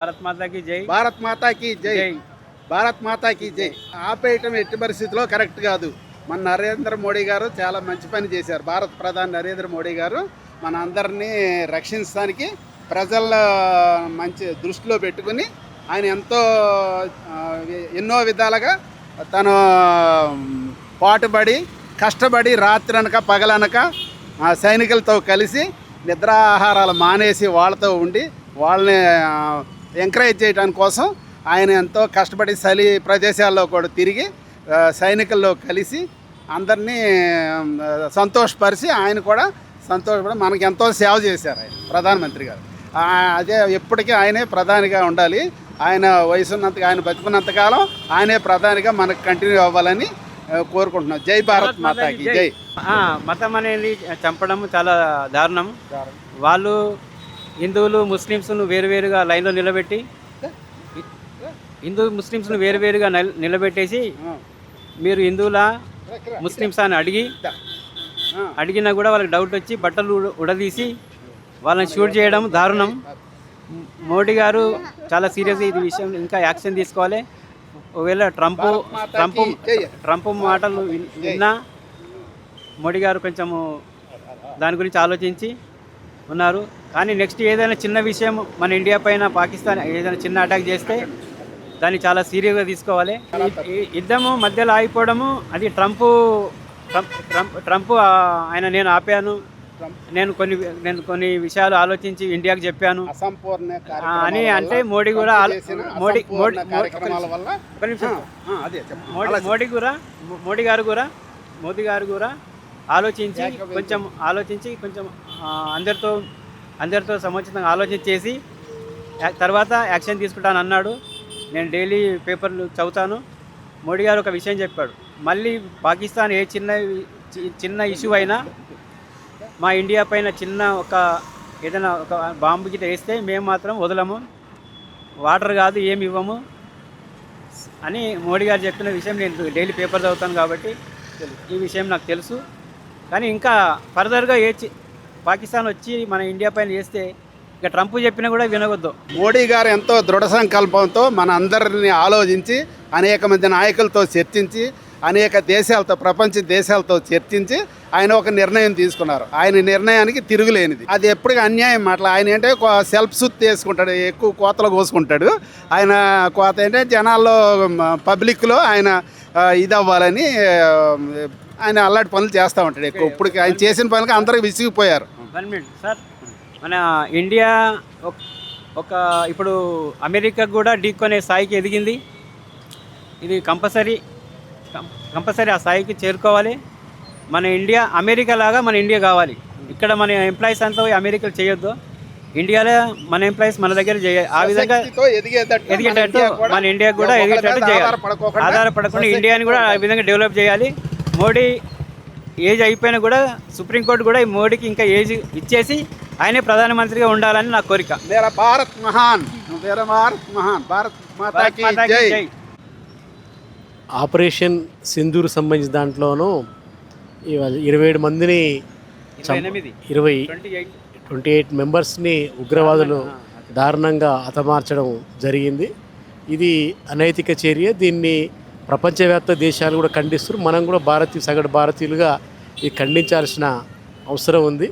భారత్ మాతాకి జై భారత్ మాతాకి జై జై భారత్ మాతాకి జై ఆపేయటం ఎట్టి పరిస్థితిలో కరెక్ట్ కాదు. మన నరేంద్ర మోడీ గారు చాలా మంచి పని చేశారు. భారత ప్రధాని నరేంద్ర మోడీ గారు మన అందరినీ రక్షించడానికి ప్రజల మంచి దృష్టిలో పెట్టుకుని ఆయన ఎంతో ఎన్నో విధాలుగా తను పాటుపడి కష్టపడి రాత్రనక పగలనక ఆ సైనికులతో కలిసి నిద్రాహారాలు మానేసి వాళ్ళతో ఉండి వాళ్ళని ఎంకరేజ్ చేయడానికి కోసం ఆయన ఎంతో కష్టపడి చలి ప్రదేశాల్లో కూడా తిరిగి సైనికుల్లో కలిసి అందరినీ సంతోషపరిచి ఆయన కూడా సంతోషపడి మనకి ఎంతో సేవ చేశారు ఆయన ప్రధానమంత్రి గారు. అదే ఎప్పటికీ ఆయనే ప్రధానిగా ఉండాలి. ఆయన వయసు ఉన్నంత ఆయన బతుకున్నంత కాలం ఆయనే ప్రధానిగా మనకు కంటిన్యూ అవ్వాలని కోరుకుంటున్నాం. జై భారత్ మాతాకి జై. మతం అనేది చంపడం చాలా దారుణం. వాళ్ళు హిందువులు ముస్లిమ్స్ను వేరువేరుగా లైన్లో నిలబెట్టి హిందూ ముస్లిమ్స్ను వేరువేరుగా నిలబెట్టేసి మీరు హిందువులా ముస్లిమ్స్ అని అడిగి అడిగినా కూడా వాళ్ళకి డౌట్ వచ్చి బట్టలు ఉడదీసి వాళ్ళని షూట్ చేయడం దారుణం. మోడీ గారు చాలా సీరియస్గా ఇది విషయం ఇంకా యాక్షన్ తీసుకోవాలి. ఒకవేళ ట్రంప్ ట్రంప్ ట్రంప్ మాటలు విన్నా మోడీ గారు కొంచెము దాని గురించి ఆలోచించి ఉన్నారు. కానీ నెక్స్ట్ ఏదైనా చిన్న విషయం మన ఇండియా పైన పాకిస్తాన్ ఏదైనా చిన్న అటాక్ చేస్తే దాన్ని చాలా సీరియస్గా తీసుకోవాలి. యుద్ధము మధ్యలో ఆగిపోవడము అది ట్రంప్ ట్రంప్ ట్రంప్ ఆయన నేను ఆపాను. నేను కొన్ని నేను కొన్ని విషయాలు ఆలోచించి ఇండియాకి చెప్పాను. అని అంటే మోడీ కూడా మోడీ మోడీ మోడీ కూడా మోడీ గారు కూడా మోదీ గారు కూడా ఆలోచించి కొంచెం ఆలోచించి కొంచెం అందరితో అందరితో సముచితంగా ఆలోచన చేసి తర్వాత యాక్షన్ తీసుకుంటాను అన్నాడు. నేను డైలీ పేపర్లు చదువుతాను. మోడీ గారు ఒక విషయం చెప్పాడు. మళ్ళీ పాకిస్తాన్ ఏ చిన్న చిన్న ఇష్యూ అయినా మా ఇండియా పైన చిన్న ఒక ఏదైనా ఒక బాంబు గిట్ట వేస్తే మేము మాత్రం వదలము. వాటర్ కాదు ఏమి ఇవ్వము. అని మోడీ గారు చెప్పిన విషయం నేను డైలీ పేపర్ చదువుతాను కాబట్టి ఈ విషయం నాకు తెలుసు. కానీ ఇంకా ఫర్దర్గా ఏ పాకిస్తాన్ వచ్చి మన ఇండియా పైన చేస్తే ఇక ట్రంప్ చెప్పినా కూడా వినవద్దు మోడీ గారు ఎంతో దృఢ సంకల్పంతో మన అందరిని ఆలోచించి అనేక మంది నాయకులతో చర్చించి అనేక దేశాలతో ప్రపంచ దేశాలతో చర్చించి ఆయన ఒక నిర్ణయం తీసుకున్నారు. ఆయన నిర్ణయానికి తిరుగులేనిది. అది ఎప్పటికీ అన్యాయం మాటలు. ఆయన ఏంటంటే సెల్ఫ్ సుత్ చేసుకుంటాడు ఎక్కువ కోతలు కోసుకుంటాడు. ఆయన కోత ఏంటంటే జనాల్లో పబ్లిక్లో ఆయన ఇది అవ్వాలని ఆయన అల్లాంటి పనులు చేస్తూ ఉంటాడు ఎక్కువ. ఇప్పటికి ఆయన చేసిన పనులకి అందరికి విసిగిపోయారు. వన్ మినిట్ సార్ మన ఇండియా ఒక- ఇప్పుడు అమెరికా కూడా ఢీకొనే స్థాయికి ఎదిగింది. ఇది కంపల్సరీ. కంపల్సరీ ఆ స్థాయికి చేరుకోవాలి. మన ఇండియా అమెరికా లాగా మన ఇండియా కావాలి. ఇక్కడ మన ఎంప్లాయీస్ అంతా అమెరికాలో చేయొద్దు. ఇండియాలో మన ఎంప్లాయీస్ మన దగ్గర చేయాలి ఆ విధంగా ఎదిగేటట్టు మన ఇండియా కూడా ఎదిగేటట్టు చేయాలి. ఆధారపడకుండా ఇండియాని కూడా ఆ విధంగా డెవలప్ చేయాలి. మోడీ ఏజ్ అయిపోయినా కూడా సుప్రీంకోర్టు కూడా ఈ మోడీకి ఇంకా ఏజ్ ఇచ్చేసి ఆయనే ప్రధానమంత్రిగా ఉండాలని నా కోరిక. మేరా భారత్ మహాన్ మేరా భారత్ మహాన్ భారత్ జై. ఆపరేషన్ సింధూర్ సంబంధించిన దాంట్లోనూ ఇవాళ ఇరవై ఏడు మందిని ఇరవై ట్వంటీ ఎయిట్. మెంబర్స్ని ఉగ్రవాదులు దారుణంగా హతమార్చడం జరిగింది. ఇది అనైతిక చర్య. దీన్ని ప్రపంచవ్యాప్త దేశాలు కూడా ఖండిస్తున్నారు. మనం కూడా భారతీయ సగటు భారతీయులుగా ఇది ఖండించాల్సిన అవసరం ఉంది.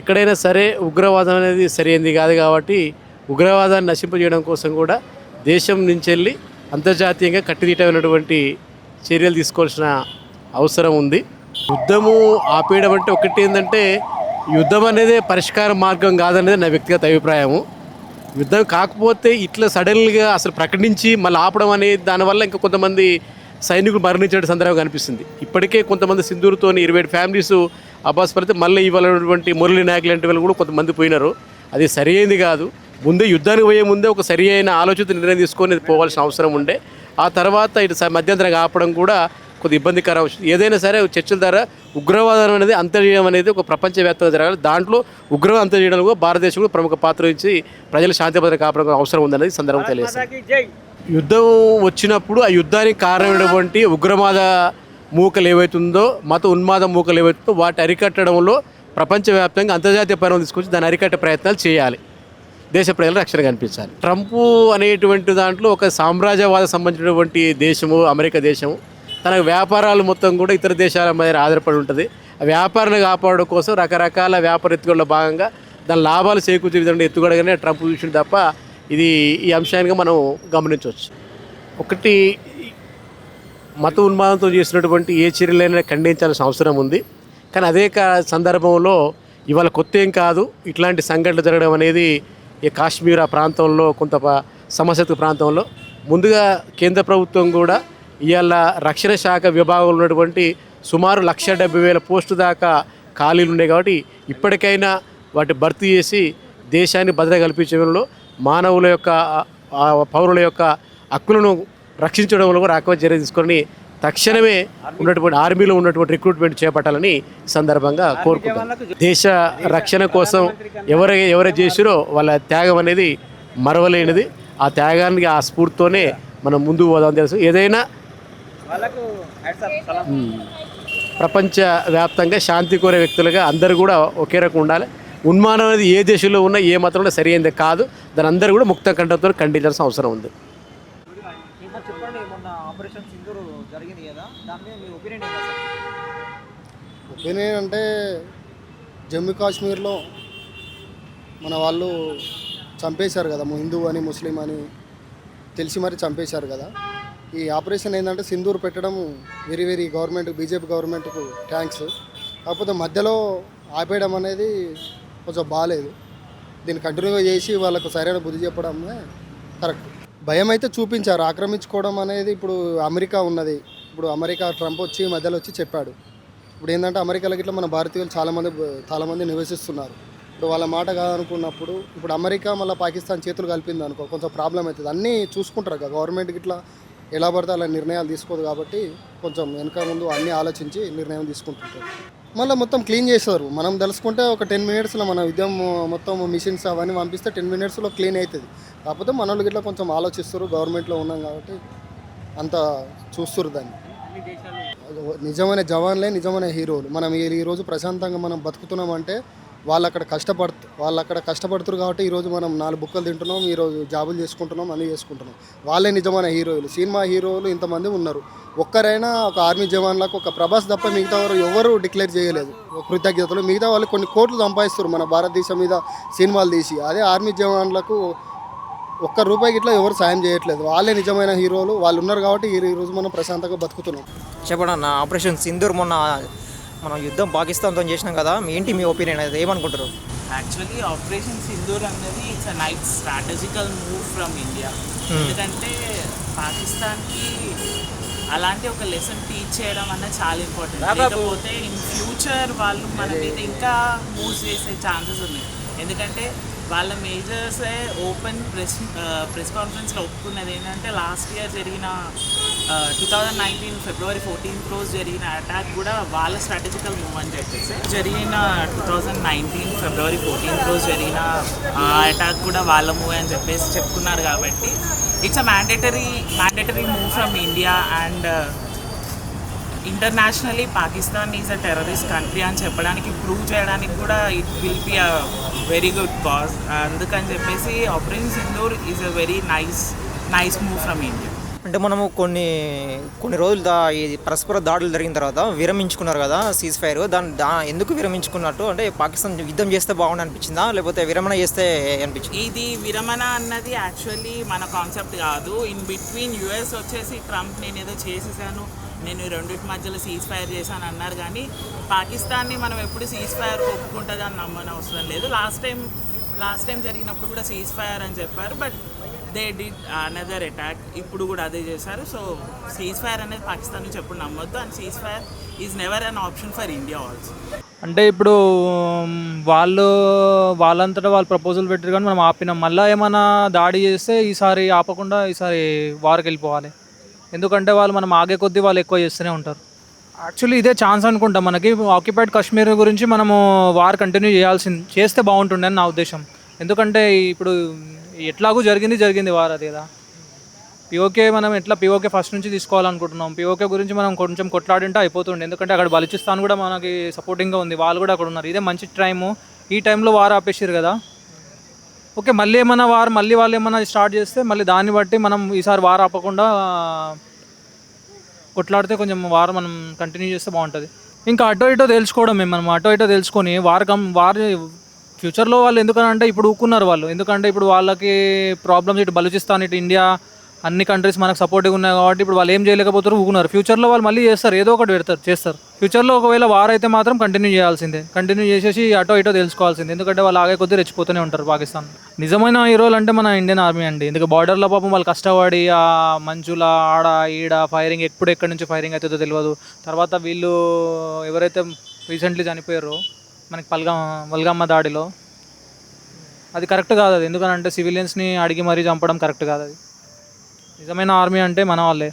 ఎక్కడైనా సరే ఉగ్రవాదం అనేది సరైనది కాదు కాబట్టి ఉగ్రవాదాన్ని నశింపజేయడం కోసం కూడా దేశం నుంచి వెళ్ళి అంతర్జాతీయంగా కట్టుదిట్టమైనటువంటి చర్యలు తీసుకోవాల్సిన అవసరం ఉంది. యుద్ధము ఆపేయడం అంటే ఒకటి ఏంటంటే యుద్ధం అనేది పరిష్కార మార్గం కాదనేది నా వ్యక్తిగత అభిప్రాయము. యుద్ధం కాకపోతే ఇట్లా సడన్గా అసలు ప్రకటించి మళ్ళీ ఆపడం అనేది దానివల్ల ఇంకా కొంతమంది సైనికులు మరణించిన సందర్భం కనిపిస్తుంది. ఇప్పటికే కొంతమంది సింధూరుతో ఇరవై ఏడు ఫ్యామిలీస్ అబ్బాస్ పడితే మళ్ళీ ఇవ్వాలన్నటువంటి మురళి నాయక్ లాంటి వాళ్ళు కూడా కొంతమంది పోయినారు. అది సరైనది కాదు. ముందే యుద్ధానికి పోయే ముందే ఒక సరి అయిన ఆలోచిత నిర్ణయం తీసుకొని పోవాల్సిన అవసరం ఉండే. ఆ తర్వాత ఇటు స- ఆపడం కూడా కొద్ది ఇబ్బందికరం. ఏదైనా సరే చర్చల ద్వారా ఉగ్రవాదం అనేది అంతర్జీయం అనేది ఒక ప్రపంచవ్యాప్తంగా జరగాలి. దాంట్లో ఉగ్రవాదం అంతర్జీయడంలో కూడా భారతదేశం కూడా ప్రముఖ పాత్ర వహించి ప్రజల శాంతి భద్రత కాపాడే అవసరం ఉందనేది సందర్భం తెలియజేస్తుంది యుద్ధం వచ్చినప్పుడు ఆ యుద్ధానికి కారణమైనటువంటి ఉగ్రవాద మూకలు ఏవైతుందో మత ఉన్మాద మూకలు ఏవైతుందో వాటి అరికట్టడంలో ప్రపంచవ్యాప్తంగా అంతర్జాతీయ పరిణామం తీసుకొచ్చి దాన్ని అరికట్టే ప్రయత్నాలు చేయాలి. దేశ ప్రజల రక్షణ కనిపించాలి ట్రంప్ అనేటువంటి దాంట్లో ఒక సామ్రాజ్యవాద సంబంధించినటువంటి దేశము అమెరికా దేశము తన వ్యాపారాలు మొత్తం కూడా ఇతర దేశాల మీద ఆధారపడి ఉంటుంది. ఆ వ్యాపారాన్ని కాపాడడం కోసం రకరకాల వ్యాపార ఎత్తుగడలో భాగంగా దాని లాభాలు చేకూర్చే విధంగా ఎత్తుగడగానే ట్రంప్ చూసింది తప్ప ఇది ఈ అంశానికి మనం గమనించవచ్చు. ఒకటి మత ఉన్మాదంతో చేసినటువంటి ఏ చర్యలైనా ఖండించాల్సిన అవసరం ఉంది. కానీ అదే సందర్భంలో ఇవాళ కొత్త ఏం కాదు. ఇట్లాంటి సంఘటనలు జరగడం అనేది ఈ కాశ్మీర్ ఆ ప్రాంతంలో కొంత సమస్యత ప్రాంతంలో. ముందుగా కేంద్ర ప్రభుత్వం కూడా ఇవాళ రక్షణ శాఖ విభాగంలో ఉన్నటువంటి సుమారు లక్ష డెబ్బై వేల పోస్టు దాకా ఖాళీలు ఉన్నాయి కాబట్టి ఇప్పటికైనా వాటి భర్తీ చేసి దేశాన్ని భద్రత కల్పించడంలో మానవుల యొక్క పౌరుల యొక్క హక్కులను రక్షించడంలో కూడా చర్య తీసుకొని తక్షణమే ఉన్నటువంటి ఆర్మీలో ఉన్నటువంటి రిక్రూట్మెంట్ చేపట్టాలని సందర్భంగా కోరుకుంటున్నాను దేశ రక్షణ కోసం ఎవరు ఎవరు చేసిరో వాళ్ళ త్యాగం అనేది మరవలేనిది. ఆ త్యాగానికి ఆ స్ఫూర్తితోనే మనం ముందుకు పోదాం తెలుసు. ఏదైనా ప్రపంచ వ్యాప్తంగా శాంతి కోరే వ్యక్తులుగా అందరూ కూడా ఒకే రకం ఉండాలి. ఉన్మానం అనేది ఏ దేశంలో ఉన్నా ఏ మతంలో సరైనది కాదు. దాని అందరూ కూడా ముక్త కంఠంతో ఖండించాల్సిన అవసరం ఉంది. ఒపీనియన్ అంటే జమ్మూ కాశ్మీర్లో మన వాళ్ళు చంపేశారు కదా హిందూ అని ముస్లిం అని తెలిసి మరి చంపేశారు కదా. ఈ ఆపరేషన్ ఏంటంటే సింధూర్ పెట్టడం వెరీ వెరీ గవర్నమెంట్ బీజేపీ గవర్నమెంట్కు థ్యాంక్స్. కాకపోతే మధ్యలో ఆపేయడం అనేది కొంచెం బాగాలేదు దీన్ని కంటిన్యూగా చేసి వాళ్ళకు సరైన బుద్ధి చెప్పడమే కరెక్ట్. భయం అయితే చూపించారు. ఆక్రమించుకోవడం అనేది ఇప్పుడు అమెరికా ఉన్నది. ఇప్పుడు అమెరికా ట్రంప్ వచ్చి మధ్యలో వచ్చి చెప్పాడు. ఇప్పుడు ఏంటంటే అమెరికాలో గిట్ల మన భారతీయులు చాలామంది చాలామంది నివసిస్తున్నారు. ఇప్పుడు వాళ్ళ మాట కాదనుకున్నప్పుడు ఇప్పుడు అమెరికా మళ్ళీ పాకిస్తాన్ చేతులు కలిపింది అనుకో కొంచెం ప్రాబ్లం అవుతుంది అన్నీ చూసుకుంటారు కదా గవర్నమెంట్ గిట్లా ఎలా పడితే అలా నిర్ణయాలు తీసుకోదు కాబట్టి కొంచెం వెనక ముందు అన్నీ ఆలోచించి నిర్ణయం తీసుకుంటుంటారు. మళ్ళీ మొత్తం క్లీన్ చేస్తారు. మనం తెలుసుకుంటే ఒక టెన్ మినిట్స్లో మన ఉద్యమం మొత్తం మిషన్స్ అవన్నీ పంపిస్తే టెన్ మినిట్స్లో క్లీన్ అవుతుంది. కాకపోతే మన వాళ్ళు గిట్లా కొంచెం ఆలోచిస్తారు. గవర్నమెంట్లో ఉన్నాం కాబట్టి అంత చూస్తారు దాన్ని. నిజమైన జవాన్లే నిజమైన హీరోలు. మనం ఈరోజు ప్రశాంతంగా మనం బతుకుతున్నామంటే వాళ్ళు అక్కడ కష్టపడుతూ వాళ్ళు అక్కడ కష్టపడుతున్నారు కాబట్టి ఈరోజు మనం నాలుగు బుక్కలు తింటున్నాం ఈరోజు జాబులు చేసుకుంటున్నాం అన్నీ చేసుకుంటున్నాం. వాళ్ళే నిజమైన హీరోలు. సినిమా హీరోలు ఇంతమంది ఉన్నారు. ఒక్కరైనా ఒక ఆర్మీ జవాన్లకు ఒక ప్రభాస్ తప్ప మిగతా వారు ఎవరు డిక్లేర్ చేయలేదు. కృతజ్ఞతలు. మిగతా వాళ్ళు కొన్ని కోట్లు సంపాదిస్తారు మన భారతదేశం మీద సినిమాలు తీసి. అదే ఆర్మీ జవాన్లకు ఒక్క రూపాయికి ఇట్లా ఎవరు సాయం చేయట్లేదు. వాళ్ళే నిజమైన హీరోలు. వాళ్ళు ఉన్నారు కాబట్టి ఈ రోజు మనం ప్రశాంతంగా బతుకుతున్నాం. చెప్పడం ఆపరేషన్ సింధూర్ మొన్న మనం యుద్ధం పాకిస్తాన్తో చేసినాం కదా ఏంటి మీ ఒపీనియన్ అది ఏమనుకుంటారు? యాక్చువల్లీ ఆపరేషన్ సింధూర్ అన్నది it's a night strategical move from India ఎందుకంటే పాకిస్తాన్కి అలాంటి ఒక లెసన్ టీచ్ చేయడం అన్నది చాలా ఇంపార్టెంట్ లేకపోతే ఇన్ ఫ్యూచర్ వాళ్ళు మన మీద ఇంకా మూవ్ చేసే ఛాన్సెస్ ఉన్నాయి. ఎందుకంటే వాళ్ళ మేజర్సే ఓపెన్ ప్రెస్ ప్రెస్ కాన్ఫరెన్స్లో ఒప్పుకున్నది ఏంటంటే లాస్ట్ ఇయర్ జరిగిన two thousand nineteen February fourteenth రోజు జరిగిన అటాక్ కూడా వాళ్ళ స్ట్రాటజికల్ మూవ్ అని చెప్పేసి జరిగిన two thousand nineteen February fourteenth రోజు జరిగిన అటాక్ కూడా వాళ్ళ మూవ్ అని చెప్పేసి చెప్పుకున్నారు కాబట్టి it's a mandatory mandatory move from India and internationally Pakistan is a terrorist country అని చెప్పడానికి ప్రూవ్ చేయడానికి కూడా it will be a very good cause. అందుకని చెప్పేసి operation Sindoor is a very nice nice move from India. అంటే మనము కొన్ని కొన్ని రోజులు దా ఈ పరస్పర దాడులు జరిగిన తర్వాత విరమించుకున్నారు కదా సీజ్ ఫైర్. దాని దా ఎందుకు విరమించుకున్నట్టు? అంటే పాకిస్తాన్ యుద్ధం చేస్తే బాగుండి అనిపించిందా? లేకపోతే విరమణ చేస్తే అనిపించింది? ఇది విరమణ అన్నది యాక్చువల్లీ మన కాన్సెప్ట్ కాదు. ఇన్ బిట్వీన్ యుఎస్ వచ్చేసి ట్రంప్ నేను ఏదో చేసేసాను నేను ఈ రెండింటి మధ్యలో సీజ్ ఫైర్ చేశాను అన్నారు కానీ పాకిస్తాన్ని మనం ఎప్పుడు సీజ్ ఫైర్ ఒప్పుకుంటుంది అని నమ్మని అవసరం లేదు. లాస్ట్ టైం లాస్ట్ టైం జరిగినప్పుడు కూడా సీజ్ ఫైర్ అని చెప్పారు but they did another attack ఇప్పుడు కూడా అదే చేశారు. సో సీజ్ ఫైర్ అనేది పాకిస్తాన్ నుంచి ఎప్పుడు నమ్మొద్దు and cease fire is never an option for India also అంటే ఇప్పుడు వాళ్ళు వాళ్ళంతటా వాళ్ళు ప్రపోజల్ పెట్టారు కానీ మనం ఆపినాం. మళ్ళీ ఏమైనా దాడి చేస్తే ఈసారి ఆపకుండా ఈసారి వారికి వెళ్ళిపోవాలి. ఎందుకంటే వాళ్ళు మనం ఆగే కొద్దీ వాళ్ళు ఎక్కువ చేస్తూనే ఉంటారు. యాక్చువల్లీ ఇదే ఛాన్స్ అనుకుంటా మనకి. ఆక్యుపైడ్ కాశ్మీర్ గురించి మనము వార్ కంటిన్యూ చేయాల్సింది చేస్తే బాగుంటుండే అని నా ఉద్దేశం. ఎందుకంటే ఇప్పుడు ఎట్లాగూ జరిగింది జరిగింది వార్ అది కదా. పిఓకే మనం ఎట్లా పిఓకే ఫస్ట్ నుంచి తీసుకోవాలనుకుంటున్నాం. పిఓకే గురించి మనం కొంచెం కొట్లాడింటే అయిపోతుండే. ఎందుకంటే అక్కడ బలిచిస్తాన్ కూడా మనకి సపోర్టింగ్గా ఉంది. వాళ్ళు కూడా అక్కడ ఉన్నారు. ఇదే మంచి టైము ఈ టైంలో వారు ఆపేసారు కదా. ఓకే మళ్ళీ ఏమైనా వారు మళ్ళీ వాళ్ళు ఏమైనా స్టార్ట్ చేస్తే మళ్ళీ దాన్ని బట్టి మనం ఈసారి వారు ఆపకుండా కొట్లాడితే కొంచెం వారు మనం కంటిన్యూ చేస్తే బాగుంటుంది. ఇంకా అటో ఇటో తెలుసుకోవడం మేము మనం అటో ఇటో తెలుసుకొని వారు కం వారు ఫ్యూచర్లో వాళ్ళు ఎందుకనంటే ఇప్పుడు ఊకున్నారు వాళ్ళు. ఎందుకంటే ఇప్పుడు వాళ్ళకి ప్రాబ్లమ్స్ ఇటు బలూచిస్తాన్ ఇటు ఇండియా అన్ని కంట్రీస్ మనకు సపోర్టివ్గా ఉన్నాయి కాబట్టి ఇప్పుడు వాళ్ళు ఏం చేయలేకపోతారు ఊకున్నారు ఫ్యూచర్లో వాళ్ళు మళ్ళీ చేస్తారు ఏదో ఒకటి పెడతారు చేస్తారు. ఫ్యూచర్లో ఒకవేళ వార్ అయితే మాత్రం కంటిన్యూ చేయాల్సిందే. కంటిన్యూ చేసేసి అటో ఇటో తెలుసుకోవాల్సిందే. ఎందుకంటే వాళ్ళు ఆగే కొద్దీ రెచ్చిపోతూనే ఉంటారు పాకిస్తాన్. నిజమైన హీరోలు అంటే మన ఇండియన్ ఆర్మీ అండి. ఎందుకు బార్డర్లో పాపం వాళ్ళు కష్టపడి ఆ మంచుల ఆడ ఈడ ఫైరింగ్ ఎప్పుడు ఎక్కడి నుంచి ఫైరింగ్ అవుతుందో తెలియదు తర్వాత వీళ్ళు ఎవరైతే రీసెంట్లీ చనిపోయారో మనకి పల్గా వల్గమ్మ దాడిలో అది కరెక్ట్ కాదు అది. ఎందుకనంటే సివిలియన్స్ని అడిగి మరీ చంపడం కరెక్ట్ కాదు అది. నిజమైన ఆర్మీ అంటే మన వాళ్ళే.